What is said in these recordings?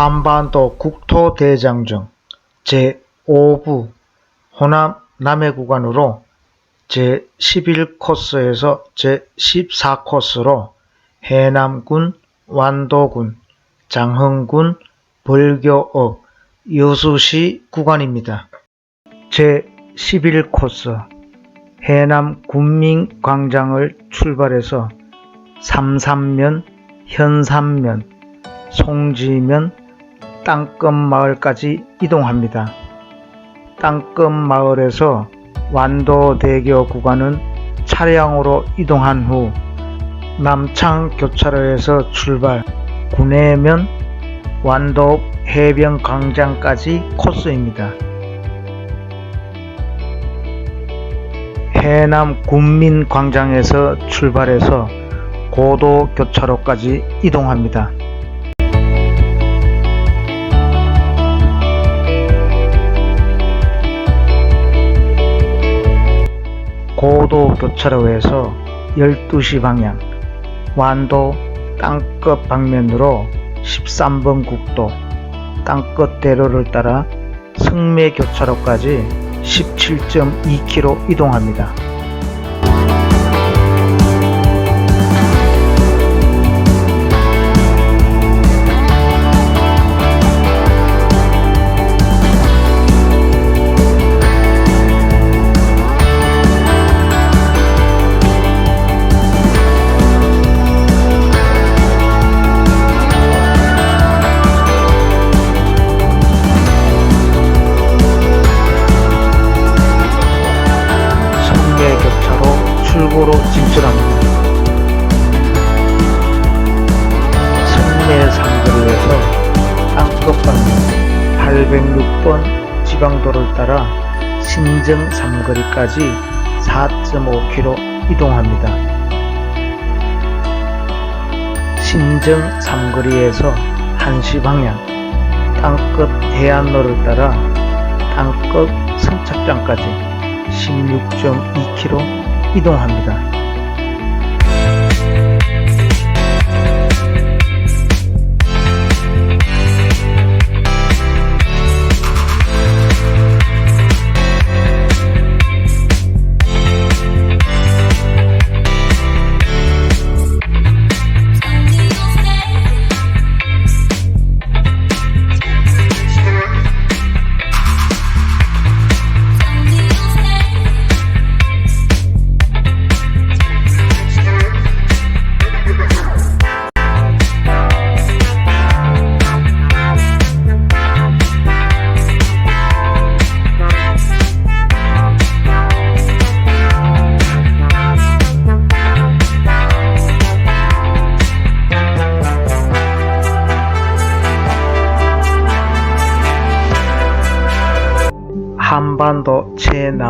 한반도 국토대장정 제5부 호남 남해 구간으로 제11코스에서 제14코스로 해남군, 완도군, 장흥군, 벌교읍, 여수시 구간입니다. 제11코스 해남 군민광장을 출발해서 삼산면, 현산면, 송지면, 땅끝 마을까지 이동합니다. 땅끝 마을에서 완도대교 구간은 차량으로 이동한 후 남창 교차로에서 출발 구내면 완도 해변 광장까지 코스입니다. 해남 군민광장에서 출발해서 고도 교차로까지 이동합니다. 고도 교차로에서 12시 방향 완도 땅끝 방면으로 13번 국도 땅끝 대로를 따라 승매 교차로까지 17.2km 이동합니다. 신정 삼거리까지 4.5km 이동합니다. 신정 삼거리에서 1시 방향 땅끝 해안로를 따라 땅끝 선착장까지 16.2km 이동합니다.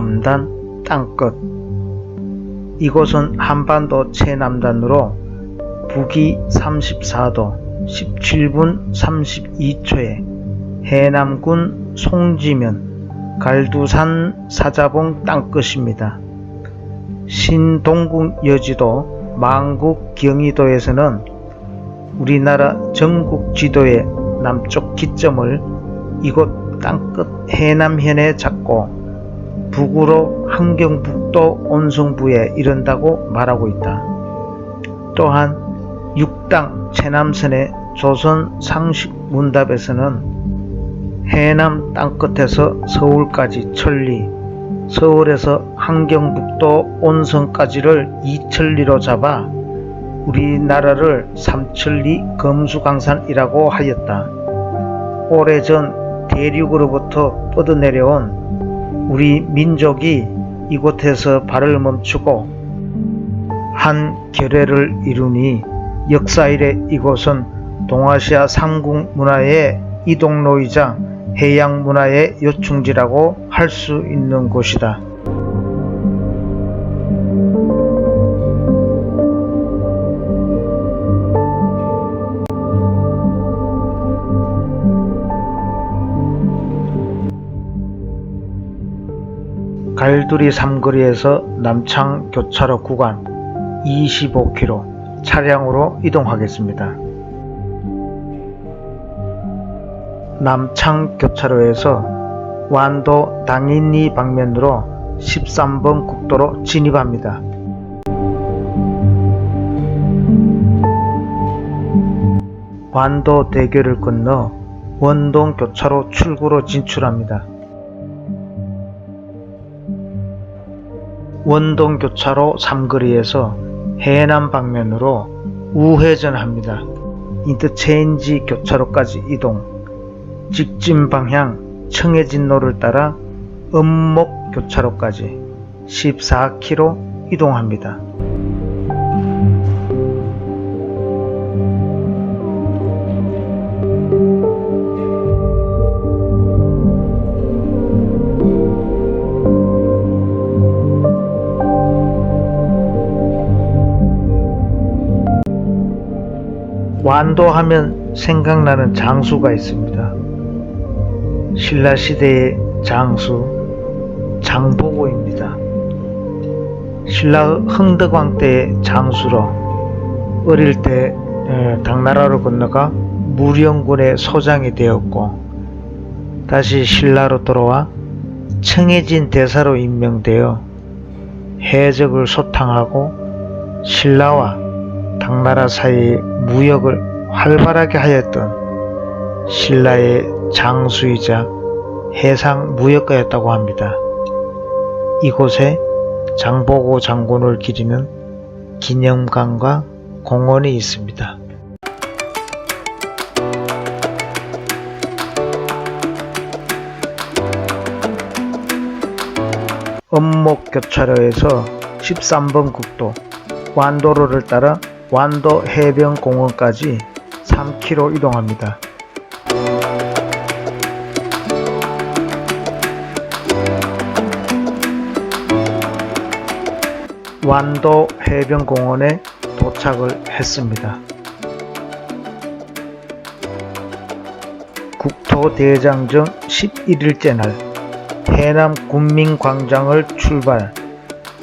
남단 땅끝 이곳은 한반도 최남단으로 북위 34도 17분 32초에 해남군 송지면 갈두산 사자봉 땅끝입니다. 신동국 여지도 망국 경의도에서는 우리나라 전국 지도의 남쪽 기점을 이곳 땅끝 해남현에 잡고 북으로 함경북도 온성부에 이른다고 말하고 있다. 또한 육당 최남선의 조선 상식 문답에서는 해남 땅끝에서 서울까지 천리, 서울에서 함경북도 온성까지를 이천리로 잡아 우리나라를 삼천리 검수강산이라고 하였다. 오래전 대륙으로부터 뻗어내려온 우리 민족이 이곳에서 발을 멈추고 한 결례를 이루니 역사 이래 이곳은 동아시아 삼국 문화의 이동로이자 해양 문화의 요충지라고 할 수 있는 곳이다. 갈두리 삼거리에서 남창 교차로 구간 25km 차량으로 이동하겠습니다. 남창 교차로에서 완도 당인리 방면으로 13번 국도로 진입합니다. 완도 대교를 건너 원동 교차로 출구로 진출합니다. 원동 교차로 삼거리에서 해남 방면으로 우회전합니다. 인터체인지 교차로까지 이동. 직진 방향 청해진로를 따라 음목 교차로까지 14km 이동합니다. 완도하면 생각나는 장수가 있습니다. 신라 시대의 장수 장보고입니다. 신라 흥덕왕 때의 장수로 어릴 때 에, 당나라로 건너가 무령군의 소장이 되었고 다시 신라로 돌아와 청해진 대사로 임명되어 해적을 소탕하고 신라와 당나라 사이의 무역을 활발하게 하였던 신라의 장수이자 해상 무역가였다고 합니다. 이곳에 장보고 장군을 기리는 기념관과 공원이 있습니다. 엄목 교차로에서 13번 국도 완도로를 따라 완도 해변공원까지 3km 이동합니다. 완도 해변공원에 도착을 했습니다. 국토대장정 11일째 날 해남 군민광장을 출발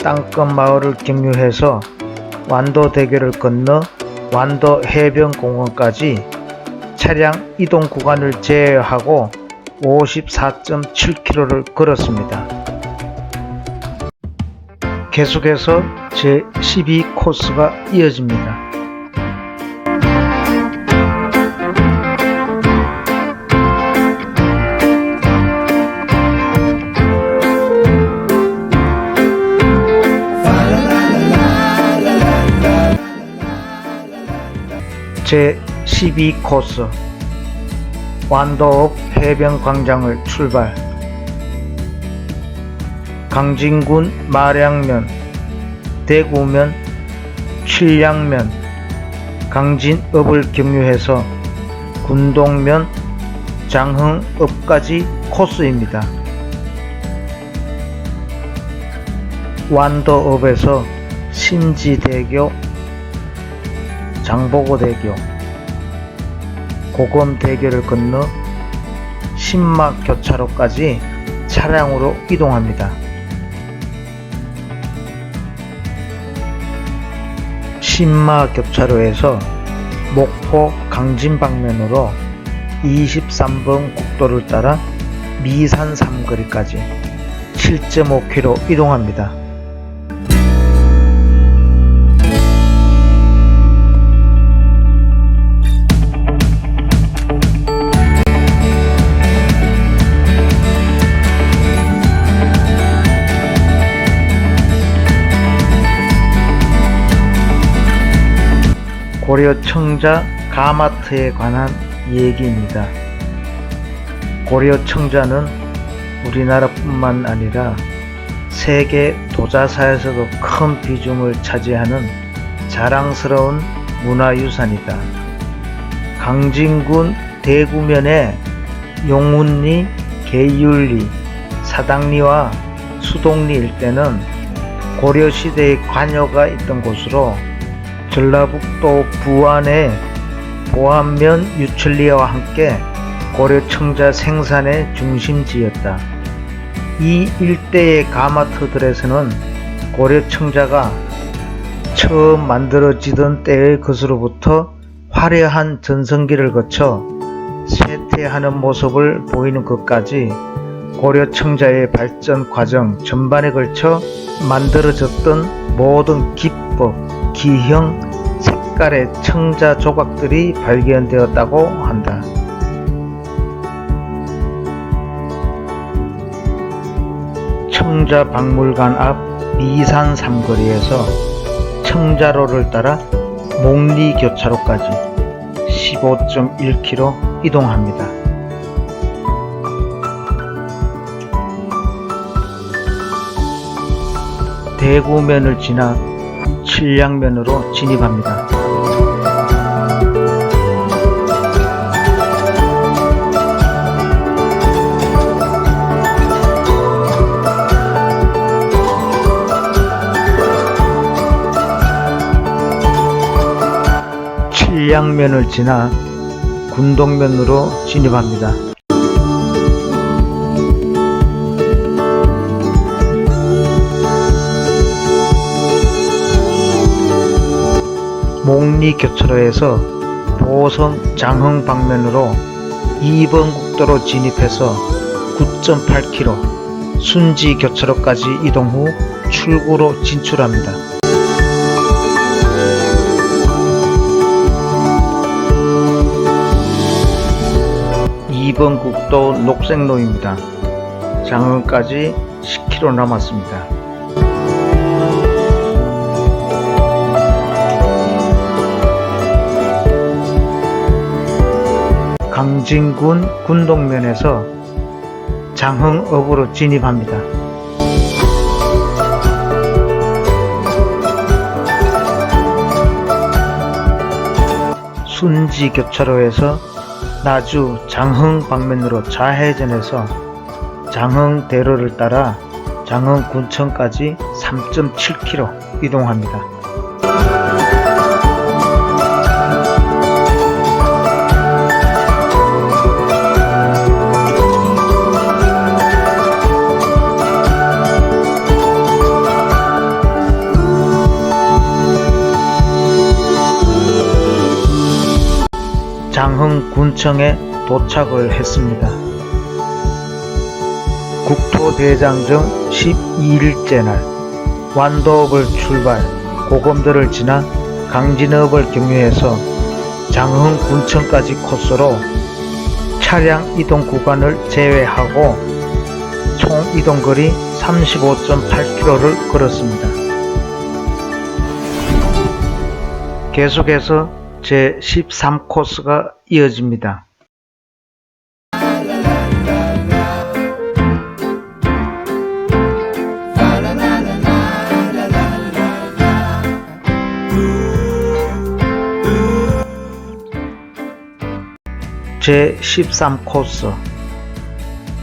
땅끝 마을을 경유해서 완도대교를 건너 완도 해변공원까지 차량 이동 구간을 제외하고 54.7km를 걸었습니다. 계속해서 제12 코스가 이어집니다. 제12 코스 완도읍 해변광장을 출발 강진군 마량면 대구면 칠량면 강진읍을 경유해서 군동면 장흥읍까지 코스입니다. 완도읍에서 신지대교 장보고대교, 고검대교를 건너 신막 교차로까지 차량으로 이동합니다. 신막 교차로에서 목포 강진 방면으로 23번 국도를 따라 미산 삼거리까지 7.5km 이동합니다. 고려 청자 가마트에 관한 얘기입니다. 고려 청자는 우리나라뿐만 아니라 세계 도자사에서도 큰 비중을 차지하는 자랑스러운 문화유산이다. 강진군 대구면에 용운리, 계율리, 사당리와 수동리 일대는 고려시대의 관여가 있던 곳으로 전라북도 부안의 보안면 유철리와 함께 고려 청자 생산의 중심지였다. 이 일대의 가마터들에서는 고려 청자가 처음 만들어지던 때의 것으로부터 화려한 전성기를 거쳐 쇠퇴하는 모습을 보이는 것까지 고려 청자의 발전 과정 전반에 걸쳐 만들어졌던 모든 기법, 기형, 색깔의 청자 조각들이 발견되었다고 한다. 청자 박물관 앞 미산 삼거리에서 청자로를 따라 목리 교차로까지 15.1km 이동합니다. 대구면을 지나 칠량면으로 진입합니다. 칠량면을 지나 군동면으로 진입합니다. 목리 교차로에서 보성 장흥 방면으로 2번 국도로 진입해서 9.8km 순지 교차로까지 이동 후 출구로 진출합니다. 2번 국도 녹색로입니다. 장흥까지 10km 남았습니다. 강진군 군동면에서 장흥읍으로 진입합니다. 순지 교차로에서 나주 장흥 방면으로 좌회전해서 장흥대로를 따라 장흥군청까지 3.7km 이동합니다. 장흥군청에 도착을 했습니다. 국토대장정 12일째 날 완도읍을 출발 고검도를 지나 강진읍을 경유해서 장흥 군청까지 코스로 차량 이동 구간을 제외하고 총 이동 거리 35.8km를 걸었습니다. 계속해서 제 13코스가 이어집니다. 제 13코스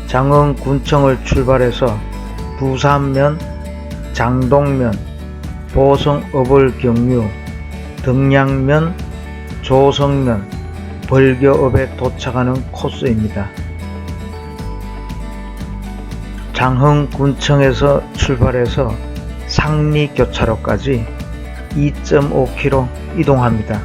장흥군청을 출발해서 부산면, 장동면, 보성읍을 경유, 등량면, 조성면, 벌교읍에 도착하는 코스입니다. 장흥군청에서 출발해서 상리교차로까지 2.5km 이동합니다.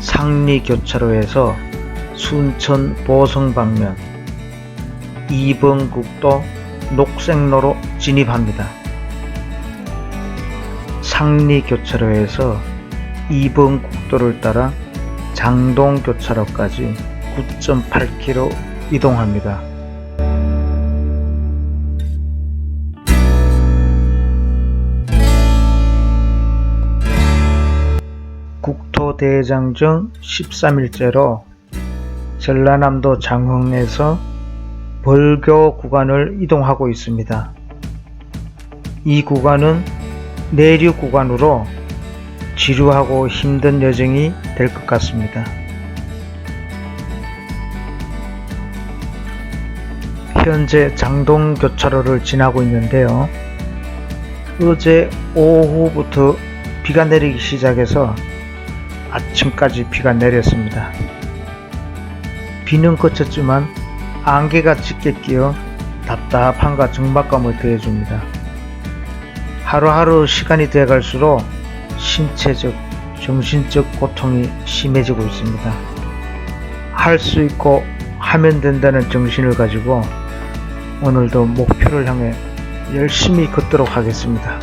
상리교차로에서 순천 보성 방면 2번 국도 녹색로로 진입합니다. 상리 교차로에서 2번 국도를 따라 장동 교차로까지 9.8km 이동합니다. 국토대장정 13일째로 전라남도 장흥에서 벌교 구간을 이동하고 있습니다. 이 구간은 내륙 구간으로 지루하고 힘든 여정이 될 것 같습니다. 현재 장동 교차로를 지나고 있는데요. 어제 오후부터 비가 내리기 시작해서 아침까지 비가 내렸습니다. 비는 그쳤지만 안개가 짙게 끼어 답답함과 정박감을 더해줍니다. 하루하루 시간이 돼갈수록 신체적, 정신적 고통이 심해지고 있습니다. 할 수 있고 하면 된다는 정신을 가지고 오늘도 목표를 향해 열심히 걷도록 하겠습니다.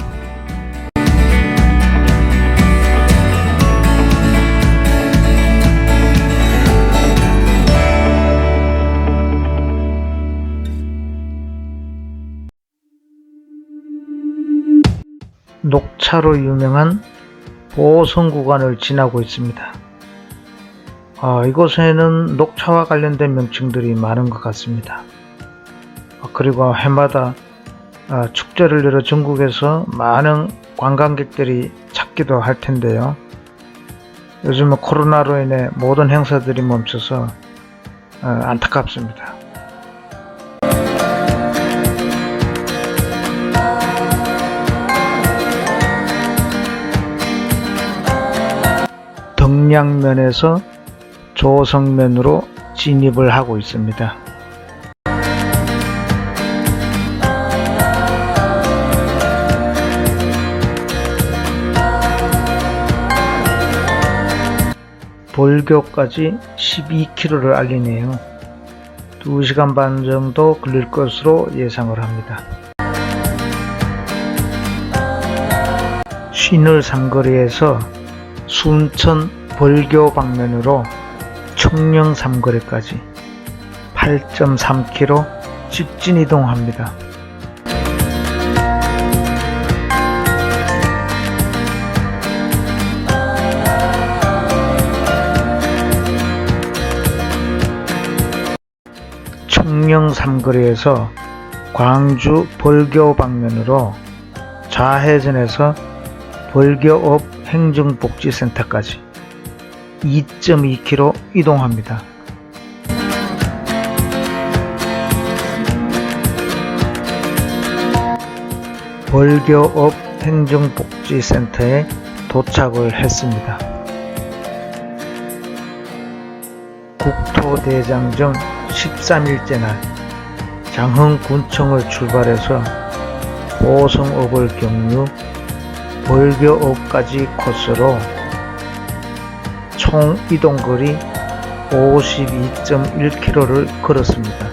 녹차로 유명한 보성 구간을 지나고 있습니다. 아, 이곳에는 녹차와 관련된 명칭들이 많은 것 같습니다. 아, 그리고 해마다 아, 축제를 열어 전국에서 많은 관광객들이 찾기도 할 텐데요. 요즘은 코로나로 인해 모든 행사들이 멈춰서 아, 안타깝습니다. 덕량면에서 조성면으로 진입을 하고 있습니다. 볼교까지 12km를 알리네요. 2시간 반 정도 걸릴 것으로 예상을 합니다. 신을 삼거리에서 순천 벌교 방면으로 청령 삼거리까지 8.3km 직진 이동합니다. 청령 삼거리에서 광주 벌교 방면으로 좌회전해서 벌교읍 행정복지센터까지 2.2km 이동합니다. 벌교읍 행정복지센터에 도착을 했습니다. 국토대장정 13일째 날 장흥군청을 출발해서 보성읍을 경유 벌교읍까지 코스로 총 이동거리 52.1km를 걸었습니다.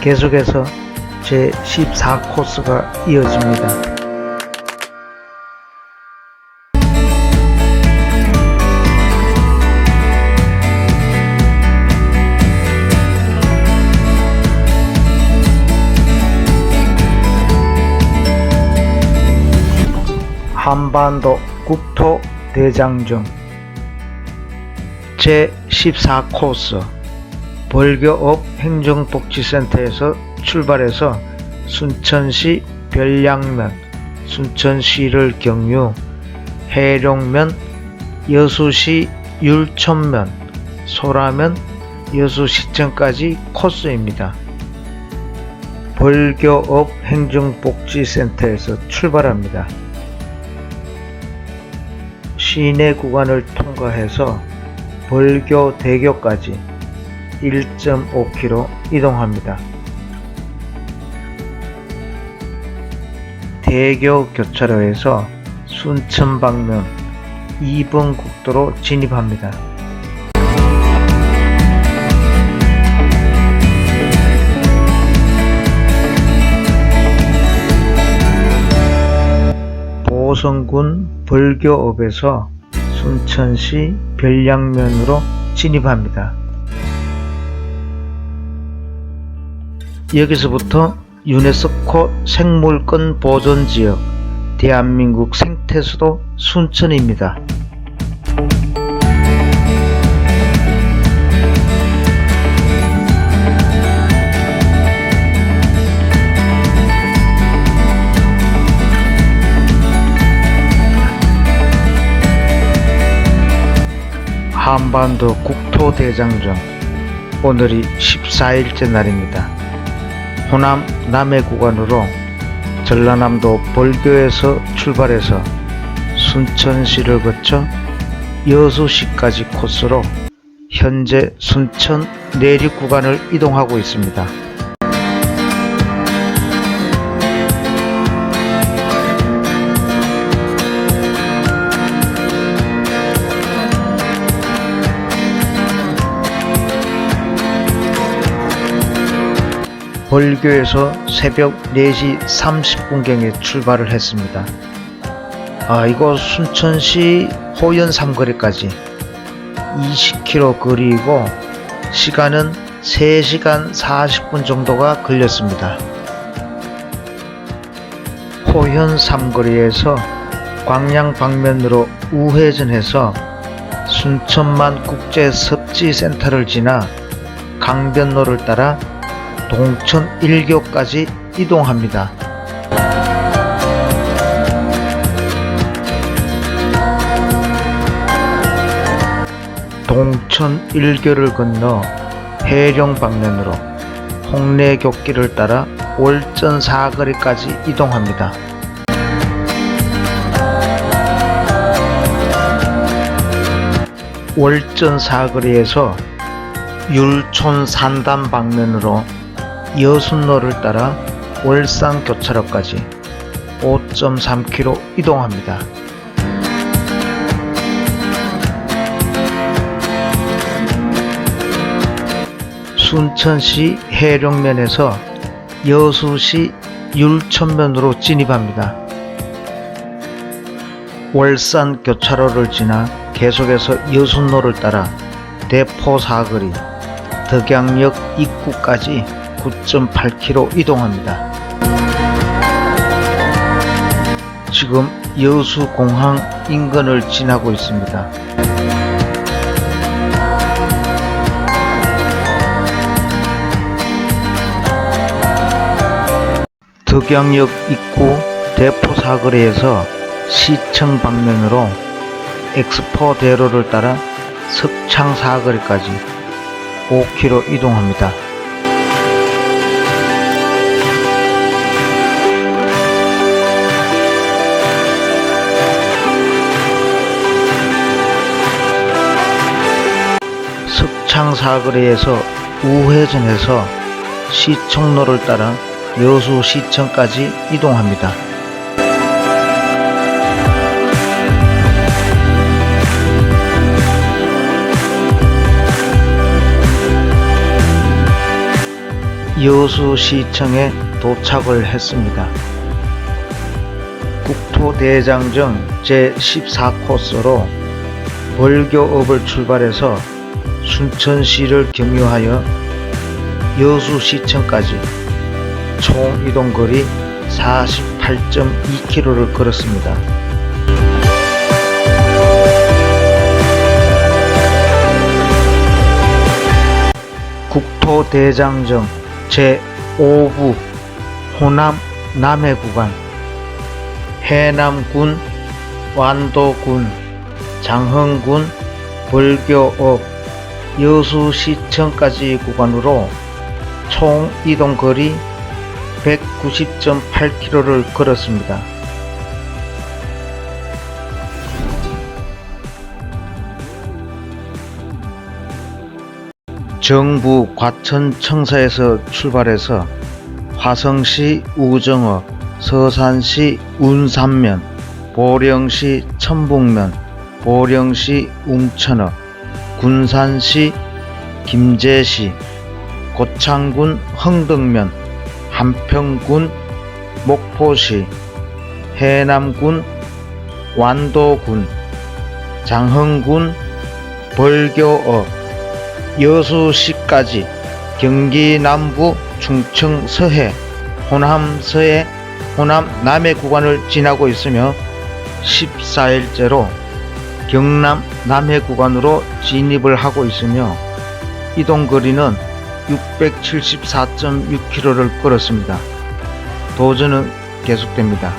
계속해서 제 14코스가 이어집니다. 한반도 국토 대장정 제 14코스 벌교읍 행정복지센터에서 출발해서 순천시 별량면, 순천시를 경유, 해룡면, 여수시 율촌면, 소라면, 여수시청까지 코스입니다. 벌교읍 행정복지센터에서 출발합니다. 시내 구간을 통과해서 벌교 대교까지 1.5km 이동합니다. 대교 교차로에서 순천 방면 2번 국도로 진입합니다. 보성군 벌교읍에서 순천시 별량면으로 진입합니다. 여기서부터 유네스코 생물권 보존지역 대한민국 생태수도 순천입니다. 한반도 국토대장정 오늘이 14일째 날입니다. 호남 남해 구간으로 전라남도 벌교에서 출발해서 순천시를 거쳐 여수시까지 코스로 현재 순천 내륙 구간을 이동하고 있습니다. 벌교에서 새벽 4시 30분경에 출발을 했습니다. 아, 이거 순천시 호연 삼거리까지 20km 거리이고 시간은 3시간 40분 정도가 걸렸습니다. 호현 삼거리에서 광양 방면으로 우회전해서 순천만 국제 섭지센터를 지나 강변로를 따라 동천 1교까지 이동합니다. 동천 1교를 건너 해령 방면으로 홍례교길을 따라 월전 사거리까지 이동합니다. 월전 사거리에서 율촌 산단 방면으로 여순로를 따라 월산 교차로까지 5.3km 이동합니다. 순천시 해령면에서 여수시 율천면으로 진입합니다. 월산 교차로를 지나 계속해서 여순로를 따라 대포 사거리, 덕양역 입구까지 9.8km 이동합니다. 지금 여수공항 인근을 지나고 있습니다. 덕양역 입구 대포 사거리에서 시청 방면으로 엑스포 대로를 따라 석창 사거리까지 5km 이동합니다. 석창 사거리에서 우회전해서 시청로를 따라 여수 시청까지 이동합니다. 여수 시청에 도착을 했습니다. 국토대장정 제14코스로 벌교읍을 출발해서 순천시를 경유하여 여수시청까지 총 이동거리 48.2km를 걸었습니다. 국토대장정 제5부 호남 남해 구간 해남군 완도군 장흥군 벌교읍 여수시청까지 구간으로 총 이동 거리 190.8km를 걸었습니다. 정부 과천청사에서 출발해서 화성시 우정읍, 서산시 운산면, 보령시 천북면, 보령시 웅천읍, 군산시 김제시, 고창군 흥덕면, 한평군 목포시, 해남군 완도군, 장흥군 벌교읍, 여수시까지 경기 남부 충청 서해, 호남 서해, 호남 남해 구간을 지나고 있으며 14일째로 경남 남해 구간으로 진입을 하고 있으며 이동 거리는 674.6km를 걸었습니다. 도전은 계속됩니다.